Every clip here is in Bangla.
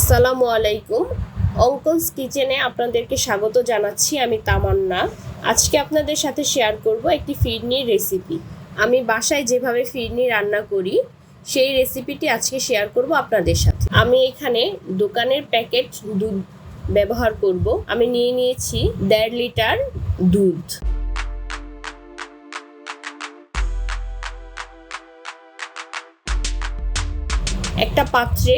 আসসালামু আলাইকুম। অঙ্কনস কিচেনে আপনাদেরকে স্বাগত জানাচ্ছি, আমি তামান্না। আজকে আপনাদের সাথে শেয়ার করব একটি ফিরনির রেসিপি। আমি বাসায় যেভাবে ফিরনি রান্না করি, সেই রেসিপিটি আজকে শেয়ার করব আপনাদের সাথে। আমি এখানে দোকানের প্যাকেট দুধ ব্যবহার করব। আমি নিয়ে নিয়েছি দেড় লিটার দুধ। একটা পাত্রে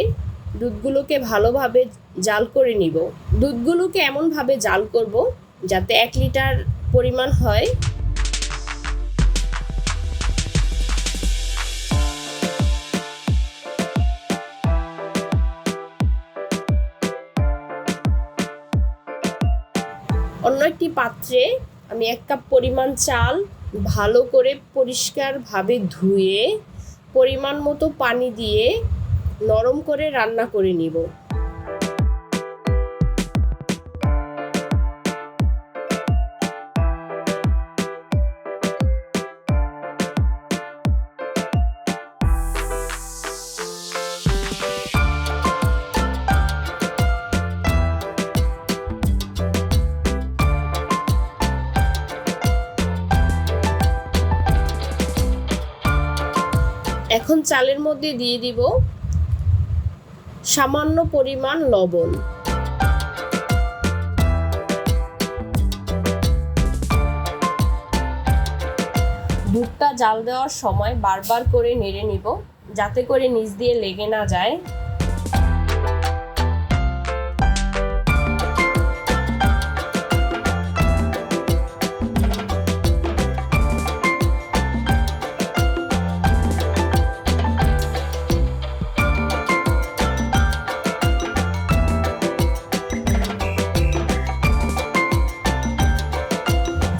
দুধগুলোকে ভালোভাবে জাল করে নিব। দুধগুলোকে এমনভাবে জাল করব যাতে এক লিটার পরিমাণ হয়। অন্য একটি পাত্রে আমি এক কাপ পরিমাণ চাল ভালো করে পরিষ্কারভাবে ধুয়ে পরিমাণ মতো পানি দিয়ে নরম করে রান্না করে নিব। এখন চালের মধ্যে দিয়ে দিব সামান্য পরিমাণ লবণ। দুধটা জাল দেওয়ার সময় বারবার করে নেড়ে নিব, যাতে করে নিচ দিয়ে লেগে না যায়।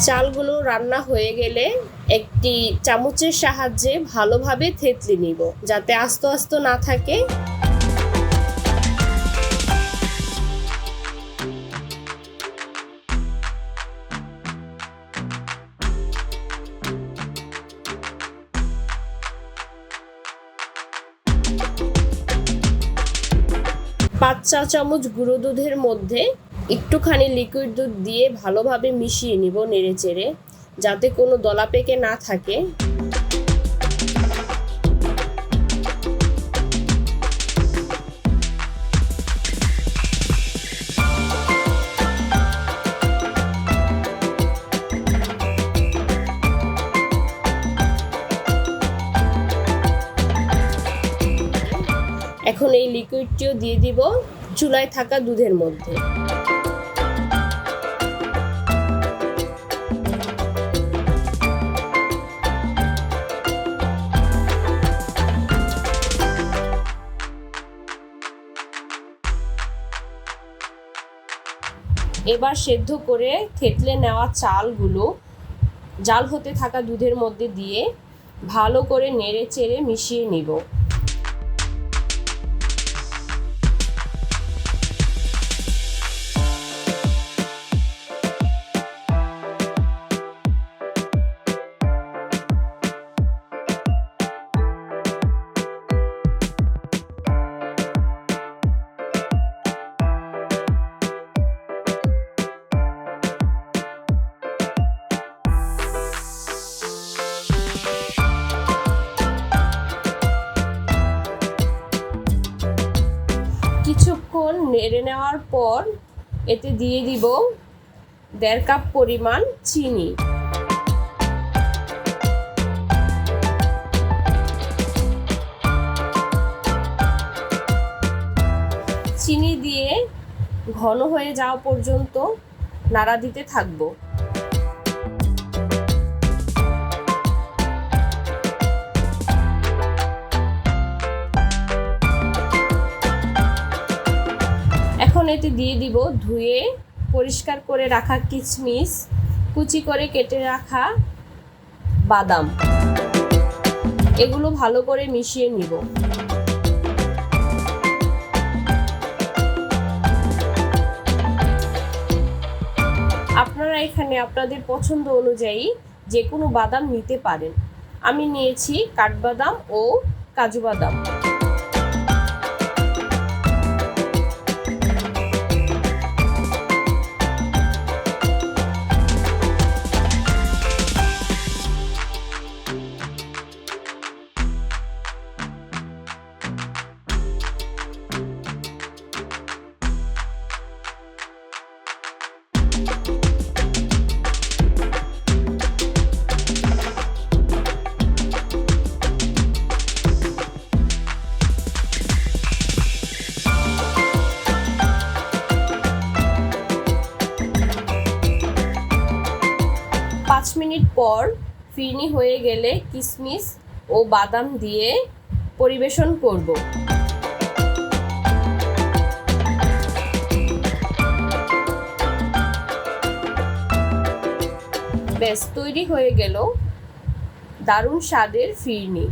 চালগুলো রান্না হয়ে গেলে একটি চামচের সাহায্যে ভালোভাবে থেতলে নিব, যাতে আস্ত আস্ত না থাকে। পাঁচ চা চামচ গুঁড়ো দুধের মধ্যে একটুখানি লিকুইড দুধ দিয়ে ভালোভাবে মিশিয়ে নিব নেড়ে চেড়ে যাতে কোনো দলা পেকে না থাকে। এখন এই লিকুইডটিও দিয়ে দিব। চুলায় থাকা দুধের মধ্যে। এবার সেদ্ধ করে থেতলে নেওয়া চালগুলো জাল হতে থাকা দুধের মধ্যে দিয়ে ভালো করে নেড়ে চেড়ে মিশিয়ে নিব। কিছুক্ষণ নেড়ে নেওয়ার পর এতে দিয়ে দিব দেড় কাপ পরিমাণ চিনি। চিনি দিয়ে ঘন হয়ে যাওয়া পর্যন্ত নাড়া দিতে থাকব। দিয়ে দিব, ধুয়ে পরিষ্কার করে রাখা কিশমিশ কুচি করে কেটে রাখা বাদাম। এগুলো ভালো করে মিশিয়ে নিব। আপনারা এখানে আপনাদের পছন্দ অনুযায়ী যে কোনো বাদাম নিতে পারেন। আমি নিয়েছি কাঠবাদাম ও কাজু বাদাম। মিনিট পর ফিরনি হয়ে গেলে কিশমিশ ও বাদাম দিয়ে পরিবেশন করব। ব্যাস, তৈরি হয়ে গেল দারুণ স্বাদের ফিরনি।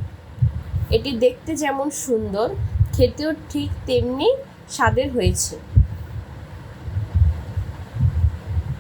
এটি দেখতে যেমন সুন্দর, খেতেও ঠিক তেমনি স্বাদের হয়েছে।